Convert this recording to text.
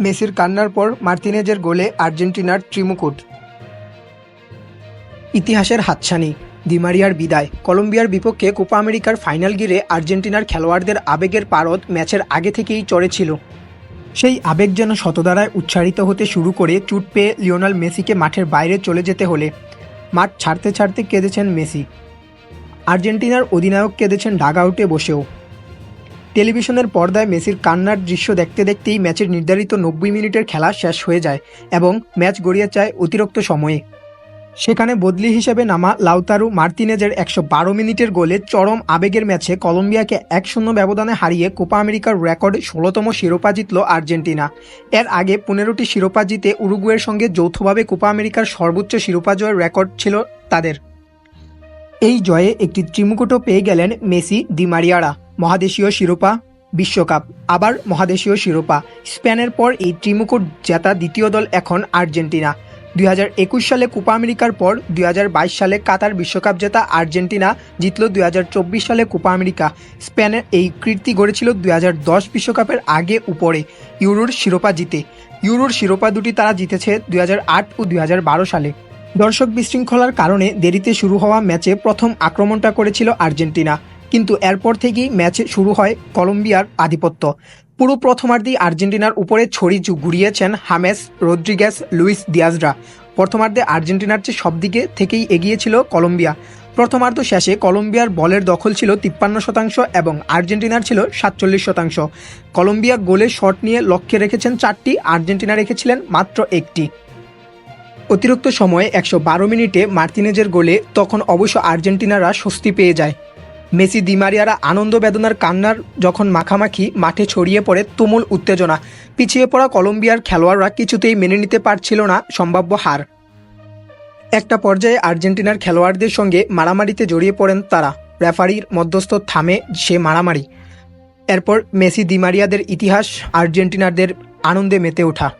মেসির কান্নার পর মার্তিনেজের গোলে আর্জেন্টিনার ত্রিমুকুট। ইতিহাসের হাতছানি, দিমারিয়ার বিদায়, কলম্বিয়ার বিপক্ষে কোপা আমেরিকার ফাইনাল গিরে আর্জেন্টিনার খেলোয়াড়দের আবেগের পারদ ম্যাচের আগে থেকেই চড়েছিল। সেই আবেগ যেন শতধারায় উচ্চারিত হতে শুরু করে চুট পেয়ে লিওনাল মেসিকে মাঠের বাইরে চলে যেতে হলে মাঠ ছাড়তে ছাড়তে কেঁদেছেন মেসি। আর্জেন্টিনার অধিনায়ক কেঁদেছেন ডাগআউটে বসেও। টেলিভিশনের পর্দায় মেসির কান্নার দৃশ্য দেখতে দেখতেই ম্যাচের নির্ধারিত নব্বই মিনিটের খেলা শেষ হয়ে যায় এবং ম্যাচ গড়িয়ে চায় অতিরিক্ত সময়ে। সেখানে বদলি হিসেবে নামা লাউতারু মার্তিনেজের একশো বারো মিনিটের গোলে চরম আবেগের ম্যাচে কলম্বিয়াকে এক শূন্য ব্যবধানে হারিয়ে কোপা আমেরিকার রেকর্ড ষোলোতম শিরোপা জিতল আর্জেন্টিনা। এর আগে পনেরোটি শিরোপা জিতে উরুগুয়ের সঙ্গে যৌথভাবে কোপা আমেরিকার সর্বোচ্চ শিরোপা জয়ের রেকর্ড ছিল তাদের। এই জয়ে একটি ত্রিমুকুটও পেয়ে গেলেন মেসি দি মারিয়ারা মহাদেশীয় শিরোপা, বিশ্বকাপ। আবার মহাদেশীয় শিরোপা। স্পেনের পর এই ত্রিমুকুট জেতা দ্বিতীয় দল এখন আর্জেন্টিনা। দুই হাজার একুশ সালে কোপা আমেরিকার পর দুই হাজার বাইশ সালে কাতার বিশ্বকাপ জেতা আর্জেন্টিনা, জিতল দুই সালে কোপা আমেরিকা। স্পেনের এই কীর্তি গড়েছিল দুই বিশ্বকাপের আগে উপরে, ইউরোর শিরোপা জিতে। ইউরোর শিরোপা দুটি তারা জিতেছে দুই হাজার আট ও দুই হাজার বারো সালে। দর্শক বিশৃঙ্খলার কারণে দেরিতে শুরু হওয়া ম্যাচে প্রথম আক্রমণটা করেছিল আর্জেন্টিনা। কিন্তু এরপর থেকেই ম্যাচ শুরু হয় কলম্বিয়ার আধিপত্য। পুরো প্রথমার্ধেই আর্জেন্টিনার উপরে ছড়ি ঘুরিয়েছেন হামেস রদ্রিগেস লুইস দিয়াজরা। প্রথমার্ধে আর্জেন্টিনার চেয়ে সব দিকে থেকেই এগিয়েছিল কলম্বিয়া। প্রথমার্ধ শেষে কলম্বিয়ার বলের দখল ছিল তিপ্পান্ন শতাংশ এবং আর্জেন্টিনার ছিল সাতচল্লিশ শতাংশ। কলম্বিয়া গোলে শট নিয়ে লক্ষ্যে রেখেছেন চারটি, আর্জেন্টিনা রেখেছিলেন মাত্র একটি। অতিরিক্ত সময়ে একশো বারো মিনিটে মার্তিনেজের গোলে, তখন অবশ্য আর্জেন্টিনারা স্বস্তি পেয়ে যায়। মেসি দিমারিয়ারা আনন্দ বেদনার কান্নার যখন মাখামাখি মাঠে ছড়িয়ে পড়ে তুমুল উত্তেজনা। পিছিয়ে পড়া কলম্বিয়ার খেলোয়াড়রা কিছুতেই মেনে নিতে পারছিল না সম্ভাব্য হার। একটা পর্যায়ে আর্জেন্টিনার খেলোয়াড়দের সঙ্গে মারামারিতে জড়িয়ে পড়েন তারা। রেফারির মধ্যস্থ থামে সে মারামারি। এরপর মেসি দিমারিয়াদের ইতিহাস, আর্জেন্টিনারদের আনন্দে মেতে ওঠা।